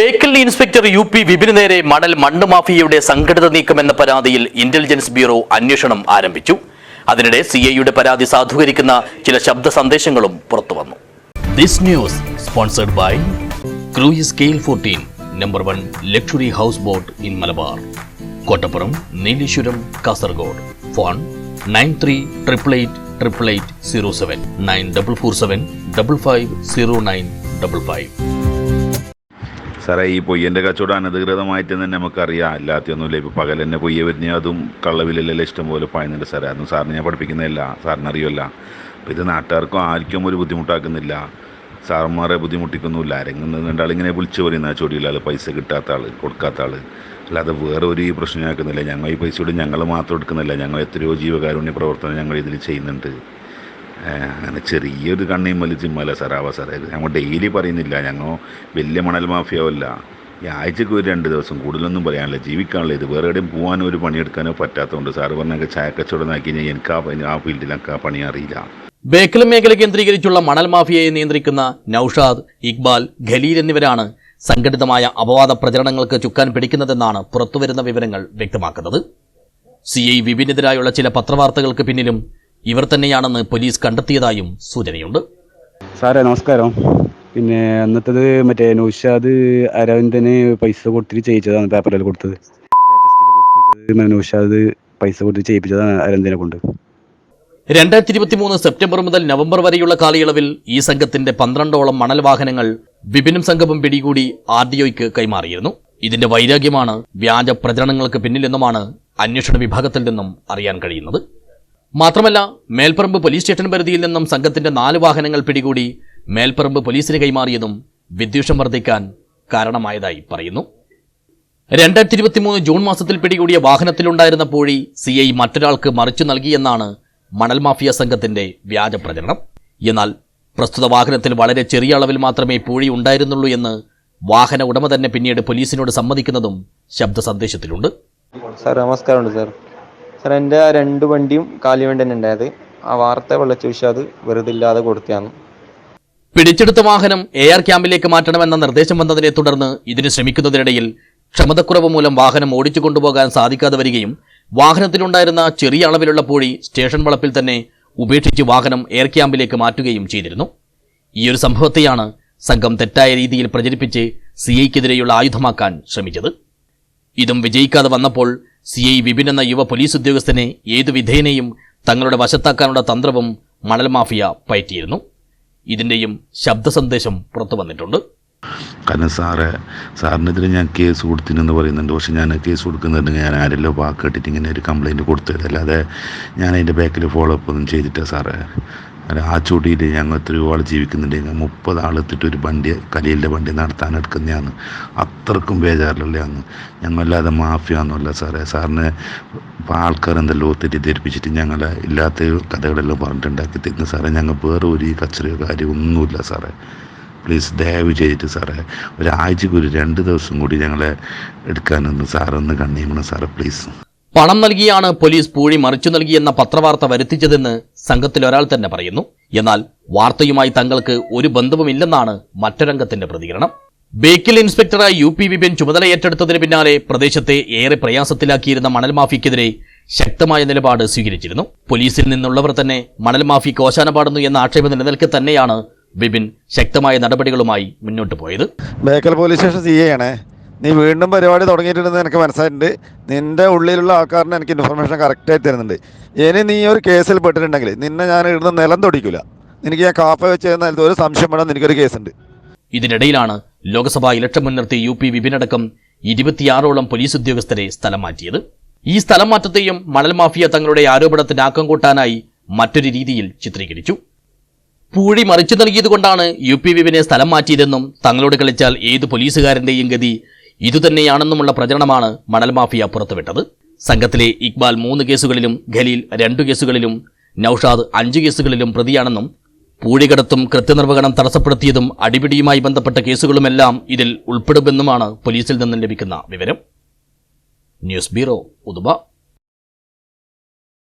Bekal inspector U P വിപിന് നേരെ മണൽ മണ്ണ് മാഫിയയുടെ സംഘടിത നീക്കമെന്ന പരാതിയിൽ ഇന്റലിജൻസ് ബ്യൂറോ അന്വേഷണം ആരംഭിച്ചു. അതിനിടെ സി ഐയുടെ പരാതി സാധൂകരിക്കുന്ന ചില ശബ്ദ സന്ദേശങ്ങളും പുറത്തുവന്നു this news sponsored by cruise number luxury house boat in Malabar Kottappuram Nileshwaram Kasaragod phone nine three triple eight triple eight zero seven nine double four seven double five zero nine double five സാറേ ഈ പൊയ്യന്റെ കച്ചവടം അനധികൃതമായിട്ട് തന്നെ നമുക്കറിയാം. അല്ലാത്തൊന്നുമില്ല. ഇപ്പോൾ പകൽ തന്നെ പൊയ്യ വരുന്ന. അതും കള്ളവിലെല്ലാം ഇഷ്ടംപോലെ പായുന്നുണ്ട് സാറേ. അതൊന്നും സാറിന് ഞാൻ പഠിപ്പിക്കുന്നില്ല സാറിന് അറിയുമല്ല അപ്പോൾ ഇത് നാട്ടുകാർക്കും ആർക്കും ഒരു ബുദ്ധിമുട്ടാക്കുന്നില്ല. സാറന്മാരെ ബുദ്ധിമുട്ടിക്കുന്നില്ല ആരെങ്കിലും രണ്ടാളിങ്ങനെ വിളിച്ചു പറയുന്ന ചൊടിയില്ലാൾ പൈസ കിട്ടാത്ത ആൾ കൊടുക്കാത്ത ആൾ അല്ലാതെ വേറെ ഒരു പ്രശ്നം ആക്കുന്നില്ല ഞങ്ങൾ ഈ പൈസയോട് ഞങ്ങൾ മാത്രം എടുക്കുന്നില്ല. ഞങ്ങൾ എത്രയോ ജീവകാരുണ്യ പ്രവർത്തനം ഞങ്ങൾ ഇതിൽ ചെയ്യുന്നുണ്ട്. അങ്ങനെ ചെറിയൊരു കണ്ണിയും വലിച്ചിമ്മല്ല സാറാവ സാറേ. ഞങ്ങൾ ഡെയിലി പറയുന്നില്ല. ഞങ്ങൾ വലിയ മണൽ മാഫിയാവല്ല. ഈ ആഴ്ചക്ക് ഒരു രണ്ട് ദിവസം കൂടുതലൊന്നും പറയാനില്ല. ജീവിക്കാനുള്ള ഇത്. വേറെ എവിടെയും പോകാനോ ഒരു പണിയെടുക്കാനോ പറ്റാത്തതുകൊണ്ട് സാറ് പറഞ്ഞൊക്കെ ചായക്കച്ചവടം നാക്കി കഴിഞ്ഞാൽ എനിക്ക് ആ ആ ഫീൽഡിൽ എനിക്ക് ആ പണി അറിയില്ല. ബേക്കൽ മേഖല കേന്ദ്രീകരിച്ചുള്ള മണൽ മാഫിയയെ നിയന്ത്രിക്കുന്ന നൌഷാദ് ഇക്ബാൽ ഖലീൽ എന്നിവരാണ് സംഘടിതമായ അപവാദ പ്രചരണങ്ങൾക്ക് ചുക്കാൻ പിടിക്കുന്നതെന്നാണ് പുറത്തുവരുന്ന വിവരങ്ങൾ വ്യക്തമാക്കുന്നത്. സി ഐ വിപിനെതിരായുള്ള ചില പത്രവാർത്തകൾക്ക് പിന്നിലും ഇവർ തന്നെയാണെന്ന് പോലീസ് കണ്ടെത്തിയതായും സൂചനയുണ്ട്. സാറേ നമസ്കാരം. പിന്നെ അന്നത്തത് മറ്റേ നൗഷാദ് അരവിന്ദന് പൈസ കൊടുത്തിട്ട് ചെയ്യിച്ചതാണ് പേപ്പറിൽ കൊടുത്തത്. ലേറ്റസ്റ്റിൽ നൗഷാദ് പൈസ കൊടുത്ത് ചെയ്യിപ്പിച്ചതാണ് അരവിന്ദനെ കൊണ്ട്. രണ്ടായിരത്തി ഇരുപത്തി മൂന്ന് സെപ്റ്റംബർ മുതൽ നവംബർ വരെയുള്ള കാലയളവിൽ ഈ സംഘത്തിന്റെ പന്ത്രണ്ടോളം മണൽ വാഹനങ്ങൾ വിപിനും സംഘവും പിടികൂടി ആർ ഡി ഒയ്ക്ക് കൈമാറിയിരുന്നു. ഇതിന്റെ വൈരാഗ്യമാണ് വ്യാജ പ്രചരണങ്ങൾക്ക് പിന്നിലെന്നുമാണ് അന്വേഷണ വിഭാഗത്തിൽ നിന്നും അറിയാൻ കഴിയുന്നത്. മാത്രമല്ല മേൽപ്പറമ്പ് പോലീസ് സ്റ്റേഷൻ പരിധിയിൽ നിന്നും സംഘത്തിന്റെ നാല് വാഹനങ്ങൾ പിടികൂടി മേൽപ്പറമ്പ് പോലീസിന് കൈമാറിയതും വിദ്വേഷം വർദ്ധിക്കാൻ കാരണമായതായി പറയുന്നു. രണ്ടായിരത്തി ഇരുപത്തിമൂന്ന് ജൂൺ മാസത്തിൽ പിടികൂടിയ വാഹനത്തിലുണ്ടായിരുന്ന പൂഴി സി ഐ മറ്റൊരാൾക്ക് മറിച്ചു നൽകിയെന്നാണ് മണൽ മാഫിയ സംഘത്തിന്റെ വ്യാജ പ്രചരണം. എന്നാൽ പ്രസ്തുത വാഹനത്തിൽ വളരെ ചെറിയ അളവിൽ മാത്രമേ പൂഴി ഉണ്ടായിരുന്നുള്ളൂ എന്ന് വാഹന ഉടമ തന്നെ പിന്നീട് പോലീസിനോട് സമ്മതിക്കുന്നതും ശബ്ദ സന്ദേശത്തിലുണ്ട് സാർ നമസ്കാരമുണ്ട് സാർ. സാർ എന്റെ ആ രണ്ട് വണ്ടിയും കാലി വണ്ടി തന്നെ ഉണ്ടായത്. ആ വാർത്ത വെള്ളച്ചു വിഷയം അത് വെറുതെ ഇല്ലാതെ കൊടുത്തതാണ്. പിടിച്ചെടുത്ത വാഹനം എ ആർ ക്യാമ്പിലേക്ക് മാറ്റണമെന്ന നിർദ്ദേശം വന്നതിനെ തുടർന്ന് ഇതിന് ശ്രമിക്കുന്നതിനിടയിൽ ക്ഷമതക്കുറവ് മൂലം വാഹനം ഓടിച്ചു കൊണ്ടുപോകാൻ സാധിക്കാതെ വരികയും വാഹനത്തിലുണ്ടായിരുന്ന ചെറിയ അളവിലുള്ള പൂഴി സ്റ്റേഷൻ വളപ്പിൽ തന്നെ ഉപേക്ഷിച്ച് വാഹനം എയർ ക്യാമ്പിലേക്ക് മാറ്റുകയും ചെയ്തിരുന്നു. ഈ ഒരു സംഭവത്തെയാണ് സംഘം തെറ്റായ രീതിയിൽ പ്രചരിപ്പിച്ച് സി ഐക്കെതിരെയുള്ള ആയുധമാക്കാൻ ശ്രമിച്ചത്. ഇതും വിജയിക്കാതെ വന്നപ്പോൾ സി ഐ വിപിൻ എന്ന യുവ പോലീസ് ഉദ്യോഗസ്ഥനെ ഏതു വിധേനയും തങ്ങളുടെ വശത്താക്കാനുള്ള തന്ത്രവും മണൽ മാഫിയ പയറ്റിയിരുന്നു. ഇതിന്റെയും ശബ്ദ സന്ദേശം പുറത്തു വന്നിട്ടുണ്ട്. കാരണം സാറ് സാറിനെതിരെ ഞാൻ കേസ് കൊടുത്തിനെന്ന് പറയുന്നുണ്ട്. പക്ഷെ ഞാൻ കേസ് കൊടുക്കുന്നുണ്ട് ഞാൻ ആരെല്ലോ വാക്ക് കേട്ടിട്ട് ഇങ്ങനെ ഒരു കംപ്ലയിന്റ് കൊടുത്തത് അല്ലാതെ ഞാൻ അതിന്റെ ബാക്കിൽ ഫോളോ അപ്പ് ഒന്നും ചെയ്തിട്ടില്ല സാറേ. അല്ല ആ ചൂടിയിൽ ഞങ്ങൾ ആൾ ജീവിക്കുന്നുണ്ട്. ഞങ്ങൾ മുപ്പത് ആളെത്തിട്ട് ഒരു വണ്ടി കലിയിലെ വണ്ടി നടത്താൻ എടുക്കുന്നതാണ്. അത്രക്കും ബേജാറിലുള്ളതാണ് ഞങ്ങളല്ലാതെ മാഫിയാന്നല്ല സാറേ. സാറിന് ഇപ്പോൾ ആൾക്കാരെന്തെല്ലോ തെറ്റിദ്ധരിപ്പിച്ചിട്ട് ഞങ്ങളെ ഇല്ലാത്ത കഥകളെല്ലാം പറഞ്ഞിട്ടുണ്ടാക്കി തരുന്നു സാറേ. ഞങ്ങൾ വേറെ ഒരു കച്ചറയോ കാര്യം ഒന്നുമില്ല സാറേ. പ്ലീസ് ദയവ് ചെയ്തിട്ട് സാറേ ഒരാഴ്ചക്ക് ഒരു രണ്ട് ദിവസം കൂടി ഞങ്ങളെ എടുക്കാനൊന്ന് സാറൊന്ന് കണ്ണിയണം സാറേ പ്ലീസ്. പണം നൽകിയാണ് പോലീസ് പൂഴി മറിച്ചു നൽകിയെന്ന പത്രവാർത്ത വരുത്തിച്ചതെന്ന് സംഘത്തിലൊരാൾ തന്നെ പറയുന്നു. എന്നാൽ വാർത്തയുമായി തങ്ങൾക്ക് ഒരു ബന്ധവുമില്ലെന്നാണ് മറ്റൊരംഗത്തിന്റെ പ്രതികരണം. ബേക്കിൽ ഇൻസ്പെക്ടറായി യു പി വിപിൻ ചുമതല ഏറ്റെടുത്തതിന് പിന്നാലെ പ്രദേശത്തെ ഏറെ പ്രയാസത്തിലാക്കിയിരുന്ന മണൽ മാഫിക്കെതിരെ ശക്തമായ നിലപാട് സ്വീകരിച്ചിരുന്നു. പോലീസിൽ നിന്നുള്ളവർ തന്നെ മണൽ മാഫി കോശാനപാടുന്നു എന്ന ആക്ഷേപം നിലനിൽക്കെ തന്നെയാണ് വിപിൻ ശക്തമായ നടപടികളുമായി മുന്നോട്ട് പോയത്. ബേക്കൽ പോലീസ് സ്റ്റേഷൻ സി ആണേ. നീ വീണ്ടും പരിപാടി തുടങ്ങിയിട്ടുണ്ടെന്ന് എനിക്ക് മനസ്സിലായിട്ടുണ്ട്. നിന്റെ ഉള്ളിലുള്ള ആൾക്കാരനെ എനിക്ക് ഇൻഫർമേഷൻ കറക്റ്റായി തരുന്നുണ്ട്. ഇനി നീ ഒരു കേസിൽ പെട്ടിട്ടുണ്ടെങ്കിൽ നിന്നെ ഞാൻ ഇടുന്ന നിലം തൊടിക്കില്ല എനിക്ക് ഞാൻ കാപ്പ വെച്ച് ഒരു സംശയം വേണം എനിക്കൊരു കേസുണ്ട് ഇതിനിടയിലാണ് ലോക്സഭാ ഇലക്ഷൻ മുൻനിർത്തി യു പി വിപിനടക്കം ഇരുപത്തിയാറോളം പോലീസ് ഉദ്യോഗസ്ഥരെ സ്ഥലം മാറ്റിയത്. ഈ സ്ഥലം മാറ്റത്തെയും മണൽ മാഫിയ തങ്ങളുടെ ആരോപണത്തിന് ആക്കം കൂട്ടാനായി മറ്റൊരു രീതിയിൽ ചിത്രീകരിച്ചു. പൂഴി മറിച്ചു നൽകിയതുകൊണ്ടാണ് യു പി വിപിനെ സ്ഥലം മാറ്റിയതെന്നും തങ്ങളോട് കളിച്ചാൽ ഏത് പോലീസുകാരന്റെയും ഗതി ഇതുതന്നെയാണെന്നുമുള്ള പ്രചരണമാണ് മണൽ മാഫിയ പുറത്തുവിട്ടത്. സംഘത്തിലെ ഇക്ബാൽ മൂന്ന് കേസുകളിലും ഖലീൽ രണ്ടു കേസുകളിലും നൌഷാദ് അഞ്ച് കേസുകളിലും പ്രതിയാണെന്നും പൂഴികടത്തും കൃത്യനിർവഹണം തടസ്സപ്പെടുത്തിയതും അടിപിടിയുമായി ബന്ധപ്പെട്ട കേസുകളുമെല്ലാം ഇതിൽ ഉൾപ്പെടുമെന്നുമാണ് പോലീസിൽ നിന്നും ലഭിക്കുന്ന വിവരം. News bureau ഉദുബ